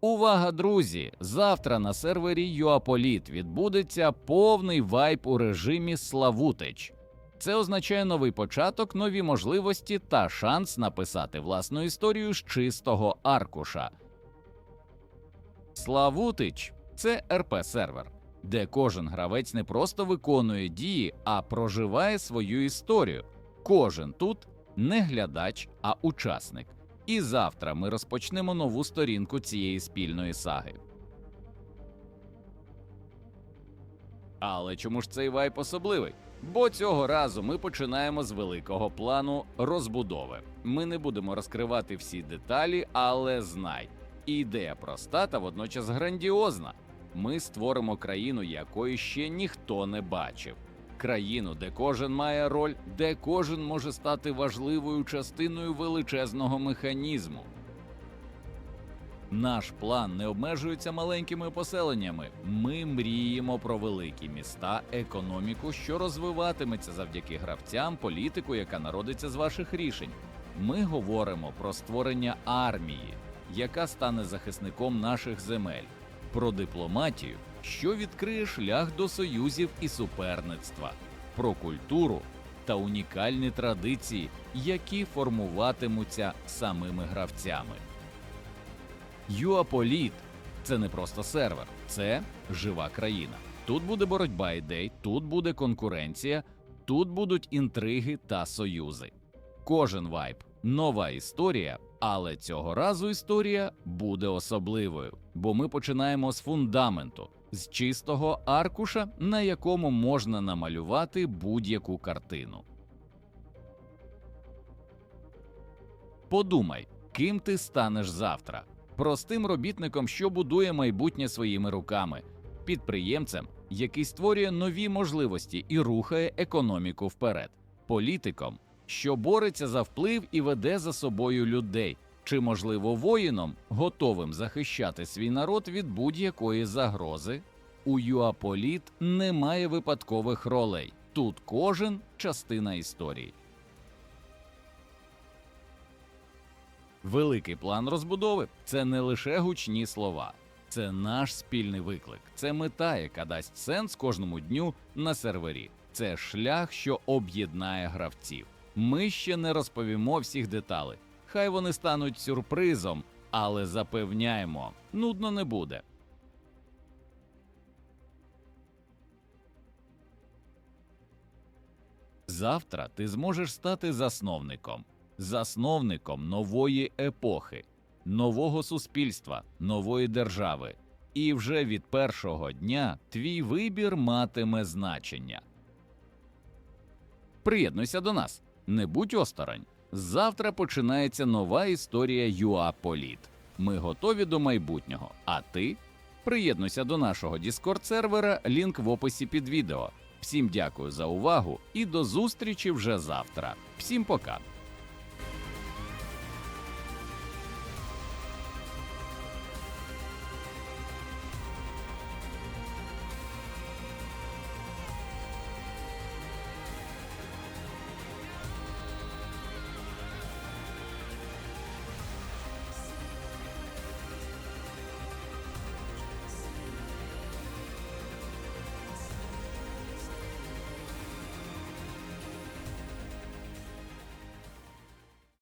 Увага, друзі! Завтра на сервері Юаполіт відбудеться повний вайп у режимі Славутич. Це означає новий початок, нові можливості та шанс написати власну історію з чистого аркуша. Славутич це РП сервер, де кожен гравець не просто виконує дії, а проживає свою історію. Кожен тут не глядач, а учасник. І завтра ми розпочнемо нову сторінку цієї спільної саги. Але чому ж цей вайп особливий? Бо цього разу ми починаємо з великого плану розбудови. Ми не будемо розкривати всі деталі, але знай, ідея проста та водночас грандіозна. Ми створимо країну, якої ще ніхто не бачив. Країну, де кожен має роль, де кожен може стати важливою частиною величезного механізму. Наш план не обмежується маленькими поселеннями. Ми мріємо про великі міста, економіку, що розвиватиметься завдяки гравцям, політику, яка народиться з ваших рішень. Ми говоримо про створення армії, яка стане захисником наших земель, про дипломатію, що відкриє шлях до союзів і суперництва, про культуру та унікальні традиції, які формуватимуться самими гравцями. Юаполіт це не просто сервер, це жива країна. Тут буде боротьба ідей, тут буде конкуренція, тут будуть інтриги та союзи. Кожен вайб нова історія, але цього разу історія буде особливою, бо ми починаємо з фундаменту, з чистого аркуша, на якому можна намалювати будь-яку картину. Подумай, ким ти станеш завтра? Простим робітником, що будує майбутнє своїми руками, підприємцем, який створює нові можливості і рухає економіку вперед, політиком, що бореться за вплив і веде за собою людей, чи, можливо, воїном, готовим захищати свій народ від будь-якої загрози. У Юаполіт немає випадкових ролей. Тут кожен частина історії. Великий план розбудови це не лише гучні слова, це наш спільний виклик, це мета, яка дасть сенс кожному дню на сервері. Це шлях, що об'єднає гравців. Ми ще не розповімо всіх деталей. Хай вони стануть сюрпризом, але запевняємо, нудно не буде. Завтра ти зможеш стати засновником, засновником нової епохи, нового суспільства, нової держави. І вже від першого дня твій вибір матиме значення. Приєднуйся до нас, не будь осторонь. Завтра починається нова історія ЮАПоліт. Ми готові до майбутнього. А ти приєднуйся до нашого Discord сервера, лінк в описі під відео. Всім дякую за увагу і до зустрічі вже завтра. Всім пока!